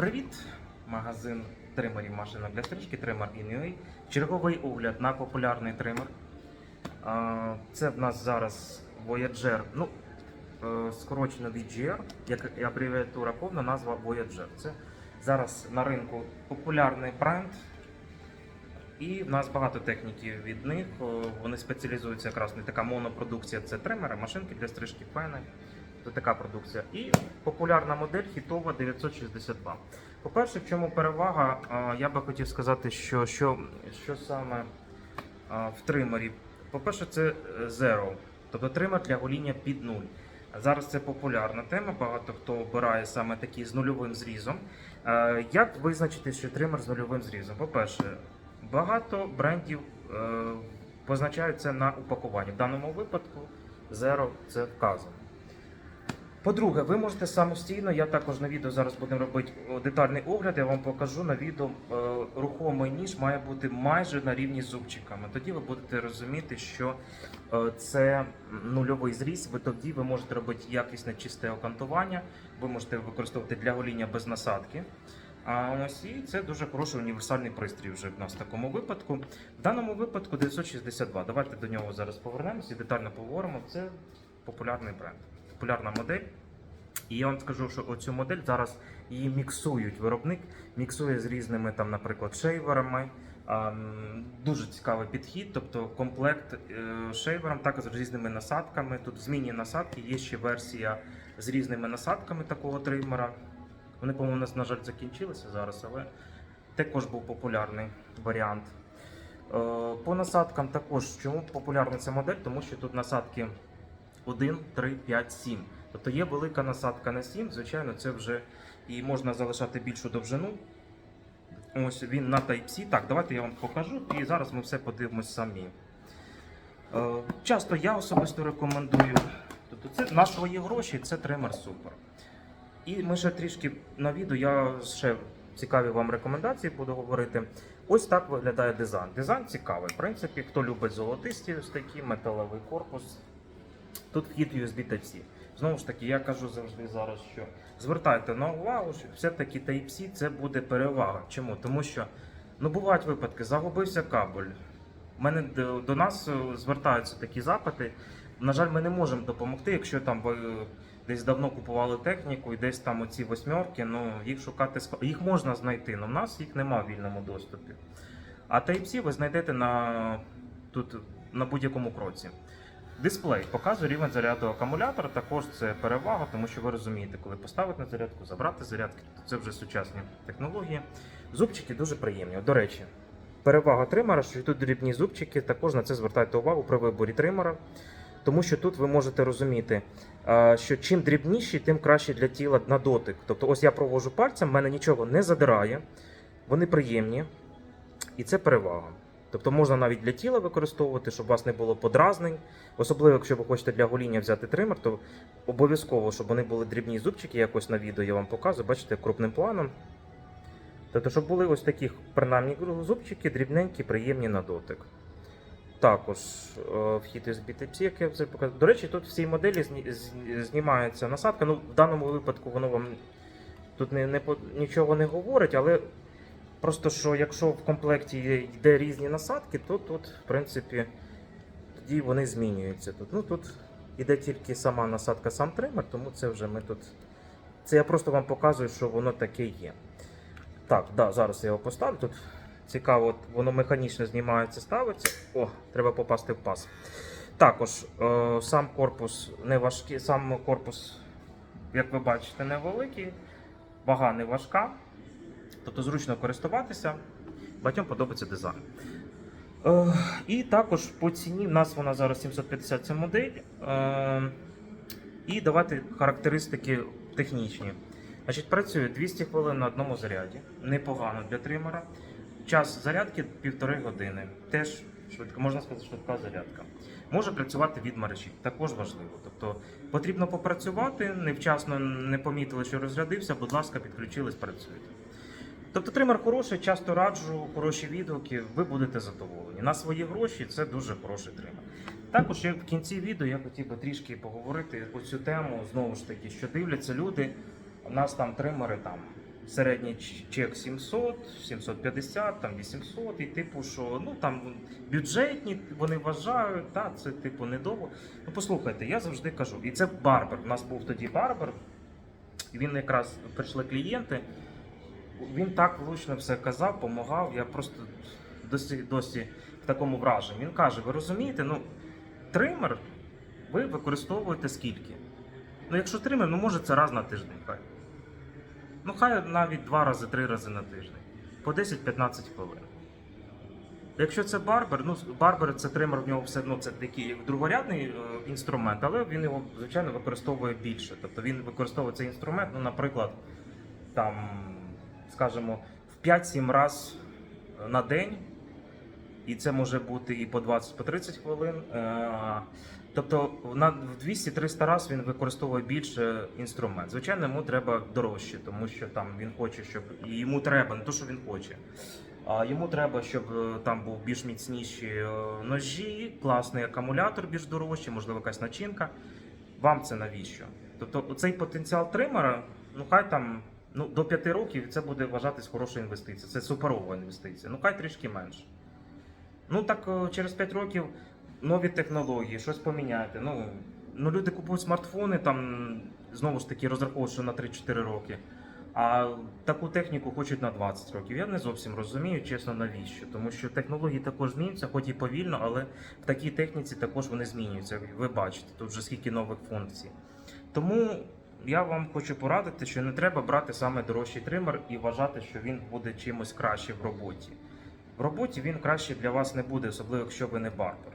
Привіт! Магазин тримерів машинок для стрижки, тример InUA. Черговий огляд на популярний тример. Це в нас зараз Voyager, ну, е, скорочено VGR, як абревіатура повна назва Voyager. Це зараз на ринку популярний бренд. І в нас багато техніки від них. Вони спеціалізуються якраз не така монопродукція, це тримери, машинки для стрижки, фени. Така продукція. І популярна модель хітова 962. По-перше, в чому перевага? Я би хотів сказати, що, що, що саме в тримері. По-перше, це е, Zero, тобто тример для гоління під нуль. Зараз це популярна тема, багато хто обирає саме такий з нульовим зрізом. Е, Як визначити, що тример з нульовим зрізом? По-перше, багато брендів е, позначають це на упакуванні. В даному випадку Zero це вказано. По-друге, ви можете самостійно, я також на відео зараз будемо робити детальний огляд, я вам покажу на відео е, рухомий ніж має бути майже на рівні з зубчиками. Тоді ви будете розуміти, що е, це нульовий зріз, ви тоді ви можете робити якісне чисте окантування, ви можете використовувати для гоління без насадки. А ось і це дуже хороший універсальний пристрій вже в нас в такому випадку. В даному випадку 962. Давайте до нього зараз повернемося і детально поговоримо. Це популярний бренд, популярна модель. І я вам скажу, що оцю модель зараз її міксують. Виробник міксує з різними, там, наприклад, шейверами. Дуже цікавий підхід, тобто комплект е, шейвером, також з різними насадками. Тут змінні насадки, є ще версія з різними насадками такого тримера. Вони, по-моєму, на жаль, закінчилися зараз, але також був популярний варіант. Е, По насадкам також чому популярна ця модель? Тому що тут насадки 1, 3, 5, 7. Тобто є велика насадка на 7, звичайно, це вже і можна залишати більшу довжину. Ось він на Type-C. Так, давайте я вам покажу, і зараз ми все подивимось самі. Е, Часто я особисто рекомендую. Тобто це на свої гроші це тример супер. І ми ще трішки на відео, я ще цікаві вам рекомендації буду говорити. Ось так виглядає дизайн. Дизайн цікавий. В принципі, хто любить золотисті ось такі, металевий корпус. Тут вхід USB Type-C. Знову ж таки, я кажу завжди зараз, що звертайте на увагу, що все-таки Type-C це буде перевага. Чому? Тому що ну, бувають випадки, загубився кабель. У мене до, нас е, звертаються такі запити. На жаль, ми не можемо допомогти, якщо там ви десь давно купували техніку і десь там оці восьмерки, ну їх шукати їх можна знайти, але в нас їх немає в вільному доступі. А Type-C ви знайдете на, тут, на будь-якому кроці. Дисплей показує рівень заряду акумулятора. Також це перевага, тому що ви розумієте, коли поставити на зарядку, забрати зарядки, то це вже сучасні технології. Зубчики дуже приємні. До речі, перевага тримера, що тут дрібні зубчики, також на це звертайте увагу при виборі тримера. Тому що тут ви можете розуміти, що чим дрібніші, тим краще для тіла на дотик. Тобто, ось я провожу пальцем, мене нічого не задирає, вони приємні, і це перевага. Тобто можна навіть для тіла використовувати, щоб у вас не було подразнень. Особливо, якщо ви хочете для гоління взяти тример, то обов'язково, щоб вони були дрібні зубчики, якось на відео я вам показую, бачите, крупним планом. Тобто, щоб були ось такі, принаймні, зубчики, дрібненькі, приємні на дотик. Також е, вхід USB Type-C, як я вже показав. До речі, тут в цій моделі зні- знімається насадка. Ну, в даному випадку воно вам тут не, не, нічого не говорить, але просто що якщо в комплекті йде різні насадки, то тут, в принципі, тоді вони змінюються. Тут, ну, тут іде тільки сама насадка, сам тример, тому це вже ми тут. Це я просто вам показую, що воно таке є. Так, да, зараз я його поставлю. Тут цікаво, воно механічно знімається, ставиться. О, треба попасти в пас. Також е, сам корпус не важкий, сам корпус, як ви бачите, невеликий, вага не важка, тобто зручно користуватися. Багатьом подобається дизайн. Е, і також по ціні в нас вона зараз 750 ця модель. Е, і давайте характеристики технічні. Значить, працює 200 хвилин на одному заряді. Непогано для тримера. Час зарядки півтори години. Теж швидко, можна сказати, швидка зарядка. Може працювати від мережі, також важливо. Тобто потрібно попрацювати, невчасно не помітили, що розрядився, будь ласка, підключились, працюйте. Тобто тример хороший, часто раджу, хороші відгуки, ви будете задоволені. На свої гроші це дуже хороший тример. Також в кінці відео я хотів би трішки поговорити про цю тему, знову ж таки, що дивляться люди. У нас там тримери там середній чек 700, 750, там 800, і типу, що ну там бюджетні, вони вважають, та це типу недовго. Ну послухайте, я завжди кажу, і це барбер. У нас був тоді барбер, він якраз прийшли клієнти. Він так влучно все казав, допомагав. Я просто досі, досі в такому враженні. Він каже: ви розумієте, ну тример ви використовуєте скільки? Ну, якщо тример, ну може це раз на тиждень, хай. Ну, хай навіть два рази, три рази на тиждень. По 10-15 хвилин. Якщо це барбер, ну барбер це тример в нього все одно це такий другорядний е, інструмент, але він його звичайно використовує більше. Тобто він використовує цей інструмент, ну, наприклад, там, скажімо, в 5-7 разів на день, і це може бути і по 20 по 30 хвилин. Е, Тобто в 200-300 разів він використовує більше інструмент. Звичайно, йому треба дорожче, тому що там він хоче, щоб і йому треба, не то, що він хоче. А йому треба, щоб е, там був більш міцніші е, ножі, класний акумулятор більш дорожчий, можливо, якась начинка. Вам це навіщо? Тобто, цей потенціал тримера, ну хай там ну, до 5 років це буде вважатись хорошою інвестицією. Це суперова інвестиція. Ну хай трішки менше. Ну так е, через 5 років нові технології, щось поміняти. Ну, ну люди купують смартфони, там знову ж таки розраховують, що на 3-4 роки. А таку техніку хочуть на 20 років. Я не зовсім розумію, чесно, навіщо. Тому що технології також змінюються, хоч і повільно, але в такій техніці також вони змінюються. Ви бачите, тут вже скільки нових функцій. Тому я вам хочу порадити, що не треба брати саме дорожчий тример і вважати, що він буде чимось краще в роботі. В роботі він краще для вас не буде, особливо якщо ви не барбер.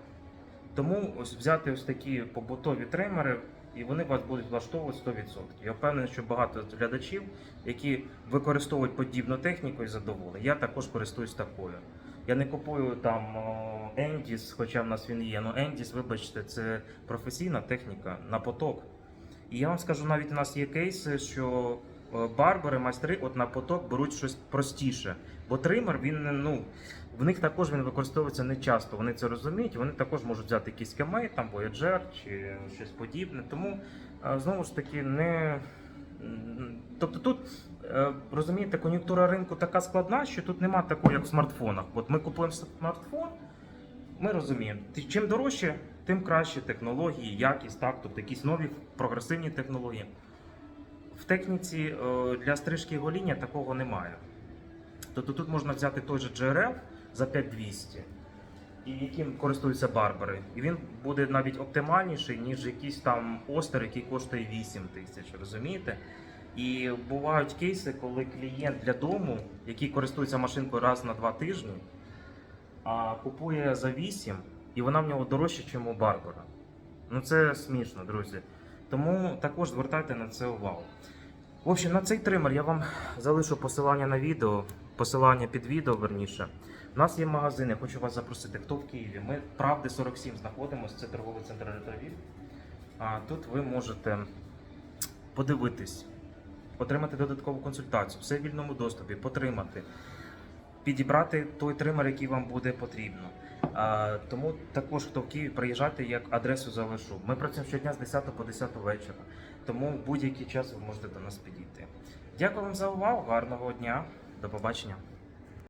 Тому ось взяти ось такі побутові тримери, і вони вас будуть влаштовувати 100%. Я впевнений, що багато глядачів, які використовують подібну техніку і задоволені. Я також користуюсь такою. Я не купую там Ендіс, хоча в нас він є. Ну Ендіс, вибачте, це професійна техніка на поток. І я вам скажу, навіть у нас є кейси, що е, барбери, майстри от на поток беруть щось простіше. Бо тример, він ну, в них також він використовується не часто. Вони це розуміють. Вони також можуть взяти якийсь кемей, там Voyager чи щось подібне. Тому е, знову ж таки не. Тобто тут е, розумієте, кон'юнктура ринку така складна, що тут нема такого, як в смартфонах. От ми купуємо смартфон, ми розуміємо, чим дорожче, тим краще технології, якість, так, тобто якісь нові прогресивні технології. В техніці е, для стрижки гоління такого немає. Тобто тут можна взяти той же GRL за 5200, і яким користуються барбери. І він буде навіть оптимальніший, ніж якийсь там остер, який коштує 8 тисяч, розумієте? І бувають кейси, коли клієнт для дому, який користується машинкою раз на два тижні, а купує за 8, і вона в нього дорожча, ніж у барбера. Ну це смішно, друзі. Тому також звертайте на це увагу. В общем, на цей тример я вам залишу посилання на відео, посилання під відео верніше. У нас є магазин, я хочу вас запросити. Хто в Києві? Ми правди 47 знаходимося, це торговий центр Ретровіль. А тут ви можете подивитись, отримати додаткову консультацію, все в вільному доступі, потримати, підібрати той тример, який вам буде потрібно. А, тому також, хто в Києві, приїжджати, як адресу залишу. Ми працюємо щодня з 10 по 10 вечора, тому будь-який час ви можете до нас підійти. Дякую вам за увагу, гарного дня, до побачення.